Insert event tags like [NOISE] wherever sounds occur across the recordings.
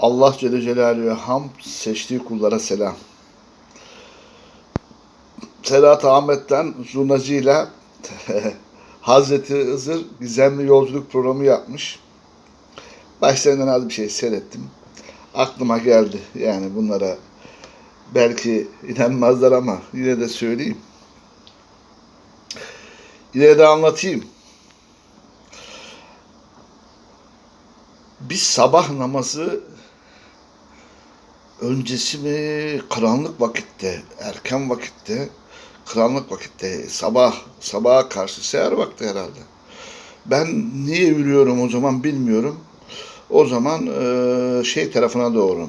Allah Celle Celaluhu'ya ham seçtiği kullara selam. Serhat Ahmet'ten zurnacıyla [LAUGHS] Hazreti Hızır gizemli yolculuk programı yapmış. Başlarından az bir şey seyrettim. Aklıma geldi yani bunlara belki inanmazlar ama yine de söyleyeyim. Yine de anlatayım. Biz sabah namazı öncesi mi karanlık vakitte, erken vakitte, karanlık vakitte, sabah, sabaha karşı seher vakti herhalde. Ben niye yürüyorum o zaman bilmiyorum. O zaman eee, şey tarafına doğru.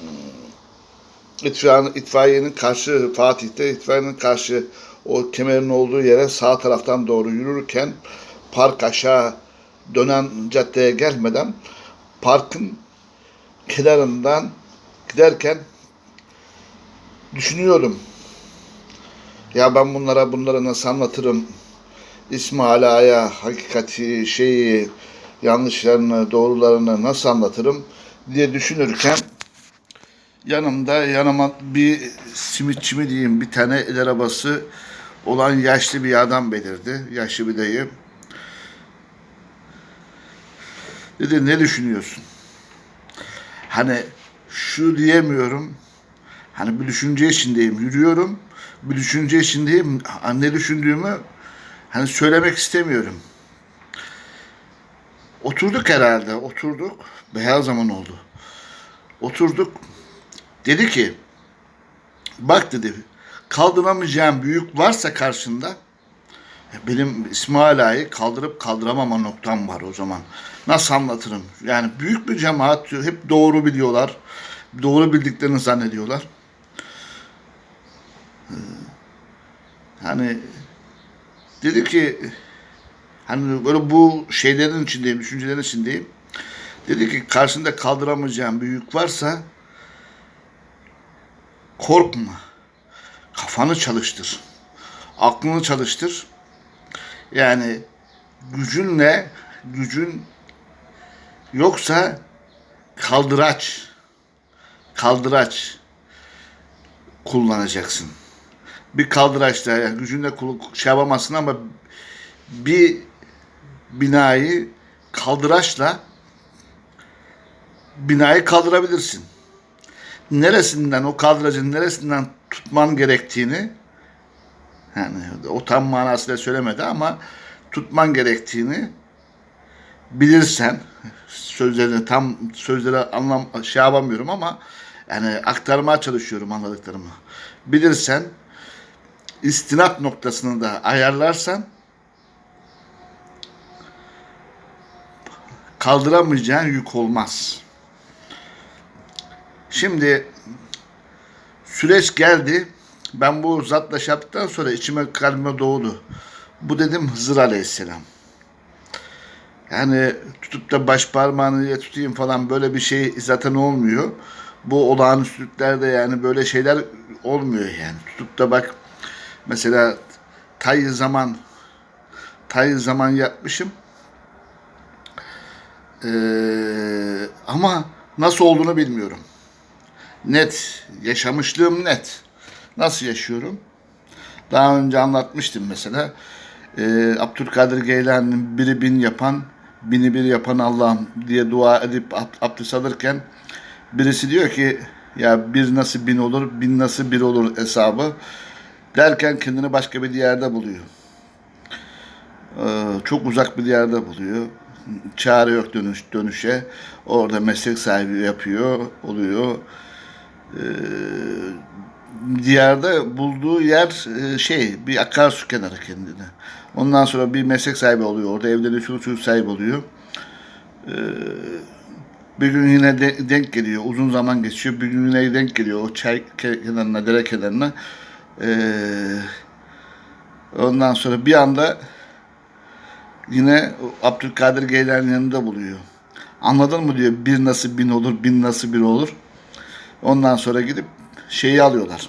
Hmm, İtfaiyenin, itfaiyenin karşı, Fatih'te itfaiyenin karşı o kemerin olduğu yere sağ taraftan doğru yürürken park aşağı dönen caddeye gelmeden parkın kenarından giderken düşünüyorum. Ya ben bunlara bunları nasıl anlatırım? İsmail Ağa'ya hakikati, şeyi, yanlışlarını, doğrularını nasıl anlatırım diye düşünürken yanımda yanıma bir simitçi mi diyeyim bir tane el arabası olan yaşlı bir adam belirdi. Yaşlı bir dayı. Dedi ne düşünüyorsun? Hani şu diyemiyorum. Hani bir düşünce içindeyim. Yürüyorum. Bir düşünce içindeyim. Hani Ne düşündüğümü hani söylemek istemiyorum. Oturduk herhalde. Oturduk. Beyaz zaman oldu. Oturduk. Dedi ki bak dedi kaldıramayacağım büyük varsa karşında benim İsmail kaldırıp kaldıramama noktam var o zaman. Nasıl anlatırım? Yani büyük bir cemaat hep doğru biliyorlar. Doğru bildiklerini zannediyorlar. Ee, Hani dedi ki hani böyle bu şeylerin içindeyim, düşüncelerin içindeyim. Dedi ki karşında kaldıramayacağım büyük varsa korkma. Kafanı çalıştır. Aklını çalıştır. Yani gücünle gücün yoksa kaldıraç kaldıraç kullanacaksın. Bir kaldıraçla yani gücünle şey yapamazsın ama bir binayı kaldıraçla binayı kaldırabilirsin. Neresinden o kaldıracın neresinden tutman gerektiğini yani o tam manasıyla söylemedi ama tutman gerektiğini bilirsen sözlerini tam sözleri anlam şey yapamıyorum ama yani aktarmaya çalışıyorum anladıklarımı. Bilirsen istinat noktasını da ayarlarsan kaldıramayacağın yük olmaz. Şimdi süreç geldi. Ben bu zatla şey sonra içime kalbime doğdu. Bu dedim Hızır Aleyhisselam. Yani tutup da baş parmağını tutayım falan böyle bir şey zaten olmuyor. Bu olağanüstülüklerde yani böyle şeyler olmuyor yani. Tutup da bak mesela tay zaman tay zaman yapmışım. Ee, ama nasıl olduğunu bilmiyorum. Net, yaşamışlığım net. Nasıl yaşıyorum? Daha önce anlatmıştım mesela. Ee, Abdülkadir Geylani'nin biri bin yapan, bini bir yapan Allah'ım diye dua edip ab- abdest alırken birisi diyor ki ya bir nasıl bin olur, bin nasıl bir olur hesabı derken kendini başka bir yerde buluyor. Ee, çok uzak bir yerde buluyor. Çare yok dönüş dönüşe. Orada meslek sahibi yapıyor, oluyor. Ee, diyarda bulduğu yer e, şey bir akarsu kenarı kendine. Ondan sonra bir meslek sahibi oluyor. Orada evleri çocuk çocuk sahibi oluyor. Ee, bir gün yine de- denk geliyor. Uzun zaman geçiyor. Bir gün yine denk geliyor. O çay ke- kenarına, dere kenarına. Ee, ondan sonra bir anda yine Abdülkadir Geylani'nin yanında buluyor. Anladın mı diyor. Bir nasıl bin olur, bin nasıl bir olur. Ondan sonra gidip şeyi alıyorlar.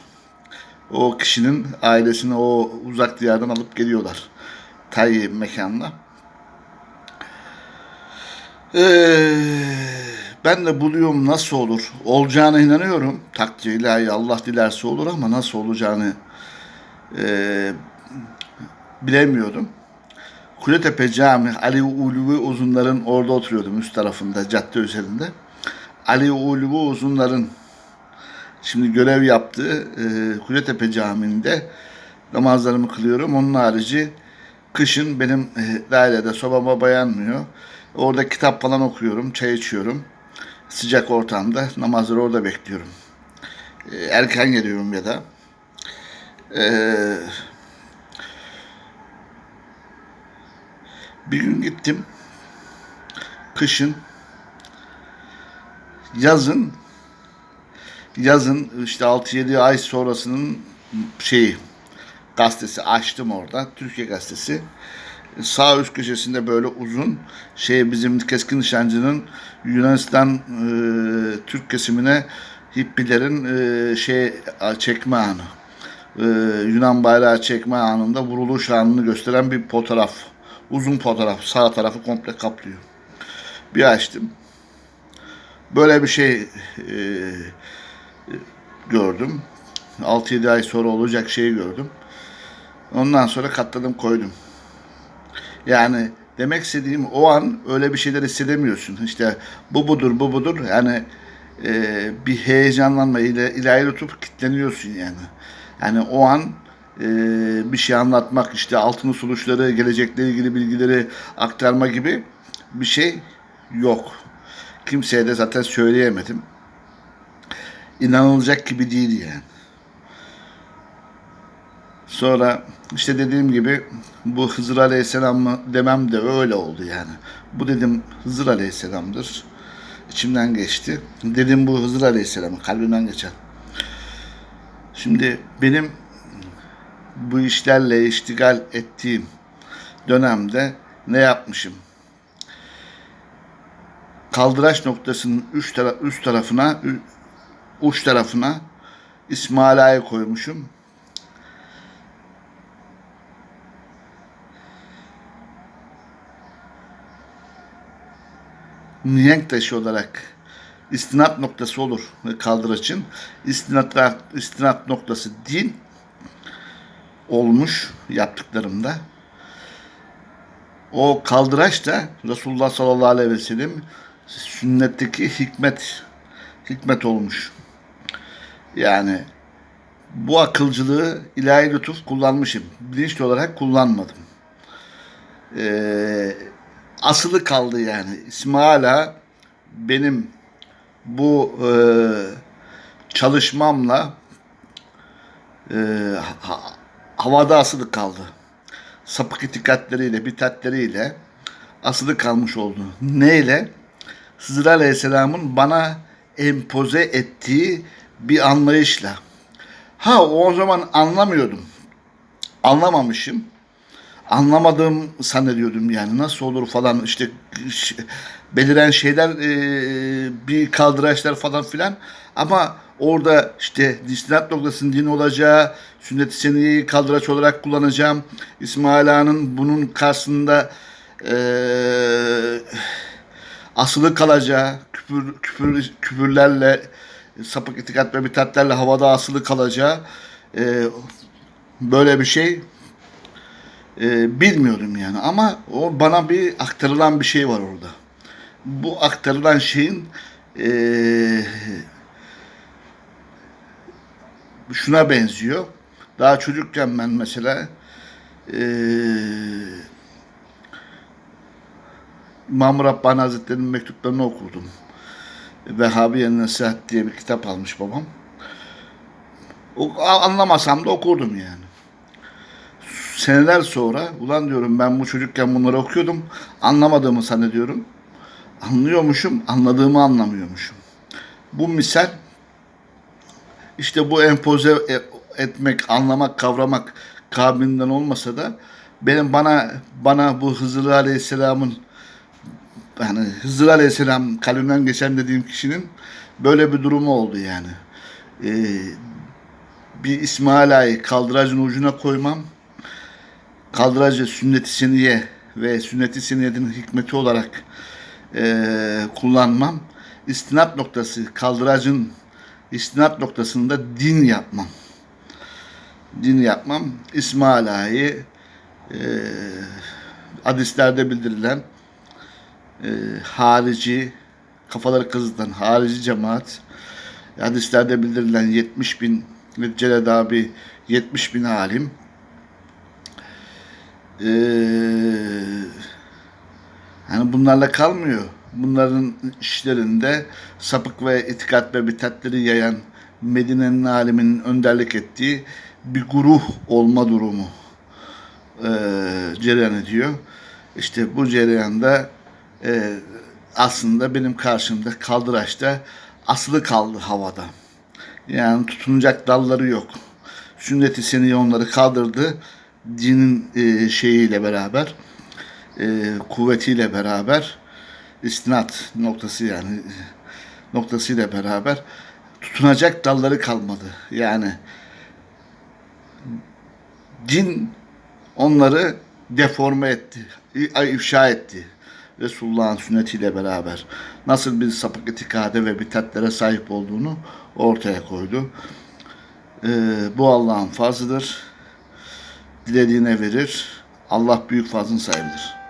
O kişinin ailesini o uzak diyardan alıp geliyorlar. Tay mekanına. Ee, Ben de buluyorum nasıl olur. Olacağına inanıyorum. Takdir ilahi Allah dilerse olur ama nasıl olacağını e, bilemiyordum. Kuletepe Cami, Ali Ulvi Uzunlar'ın orada oturuyordum üst tarafında, cadde üzerinde. Ali Ulvi Uzunlar'ın şimdi görev yaptığı e, Kuletepe Camii'nde namazlarımı kılıyorum. Onun harici kışın benim e, dairede sobama bayanmıyor. Orada kitap falan okuyorum, çay içiyorum. Sıcak ortamda namazları orada bekliyorum. E, erken geliyorum ya da. Eee Bir gün gittim. Kışın yazın yazın işte 6-7 ay sonrasının şeyi gazetesi açtım orada. Türkiye gazetesi. Sağ üst köşesinde böyle uzun şey bizim keskin nişancının Yunanistan e, Türk kesimine hippilerin e, şey çekme anı. E, Yunan bayrağı çekme anında vuruluş anını gösteren bir fotoğraf. Uzun fotoğraf. Sağ tarafı komple kaplıyor. Bir açtım. Böyle bir şey e, gördüm. 6-7 ay sonra olacak şeyi gördüm. Ondan sonra katladım koydum. Yani demek istediğim o an öyle bir şeyler hissedemiyorsun. İşte bu budur bu budur. Yani e, bir heyecanlanma ile ilahi tutup kitleniyorsun yani. Yani o an e, bir şey anlatmak işte altın suluşları, gelecekle ilgili bilgileri aktarma gibi bir şey yok. Kimseye de zaten söyleyemedim. İnanılacak gibi değil yani. Sonra işte dediğim gibi bu Hızır Aleyhisselam mı demem de öyle oldu yani. Bu dedim Hızır Aleyhisselam'dır. İçimden geçti. Dedim bu Hızır Aleyhisselam'ı kalbimden geçen. Şimdi benim bu işlerle iştigal ettiğim dönemde ne yapmışım? Kaldıraç noktasının üst, tara üst tarafına uç tarafına İsmail Ağa'yı koymuşum. mihenk taşı olarak istinat noktası olur kaldıraçın. İstinat, istinat noktası din olmuş yaptıklarımda. O kaldıraç da Resulullah sallallahu aleyhi ve sellem sünnetteki hikmet hikmet olmuş. Yani bu akılcılığı ilahi lütuf kullanmışım. Bilinçli olarak kullanmadım. Ee, asılı kaldı yani. İsmaila benim bu e, çalışmamla e, ha, havada asılı kaldı. Sapık itikatleriyle, bitatleriyle asılı kalmış oldu. Neyle? Hızır Aleyhisselam'ın bana empoze ettiği bir anlayışla. Ha o zaman anlamıyordum. Anlamamışım anlamadığım zannediyordum yani nasıl olur falan işte beliren şeyler e, bir kaldıraçlar falan filan ama orada işte istinat noktasının din olacağı sünnet-i seniyeyi kaldıraç olarak kullanacağım İsmail Ağa'nın bunun karşısında e, asılı kalacağı küfür, küfür, küfürlerle sapık itikat ve bitatlerle havada asılı kalacağı e, böyle bir şey e, bilmiyorum yani ama o bana bir aktarılan bir şey var orada. Bu aktarılan şeyin e, şuna benziyor. Daha çocukken ben mesela e, İmam Rabbani Hazretleri'nin mektuplarını okurdum. Vehhabiye Nasihat diye bir kitap almış babam. Anlamasam da okurdum yani seneler sonra ulan diyorum ben bu çocukken bunları okuyordum. Anlamadığımı zannediyorum. Anlıyormuşum, anladığımı anlamıyormuşum. Bu misal işte bu empoze e, etmek, anlamak, kavramak kabiliğinden olmasa da benim bana bana bu Hızır Aleyhisselam'ın yani Hızır Aleyhisselam kalbimden geçen dediğim kişinin böyle bir durumu oldu yani. Ee, bir İsmail Ağa'yı kaldıracın ucuna koymam kaldıracı sünnet-i seniye ve sünnet-i seniyenin hikmeti olarak e, kullanmam istinat noktası, kaldıracın istinat noktasında din yapmam. Din yapmam. İsmail Ağa'yı e, hadislerde bildirilen e, harici, kafaları kızıtan harici cemaat, hadislerde bildirilen 70 bin, Neticede abi 70 bin alim, e, yani bunlarla kalmıyor. Bunların işlerinde sapık ve itikat ve bitatleri yayan Medine'nin aliminin önderlik ettiği bir guruh olma durumu e, cereyan ediyor. İşte bu cereyanda e, aslında benim karşımda kaldıraçta asılı kaldı havada. Yani tutunacak dalları yok. Sünnet-i seniye onları kaldırdı. Dinin e, şeyiyle beraber, e, kuvvetiyle beraber, istinat noktası yani noktasıyla beraber tutunacak dalları kalmadı. Yani din onları deforme etti, ifşa etti. Resulullah'ın sünnetiyle beraber nasıl bir sapık itikade ve bitatlere sahip olduğunu ortaya koydu. Ee, bu Allah'ın fazlıdır. Dilediğine verir. Allah büyük fazlın sahibidir.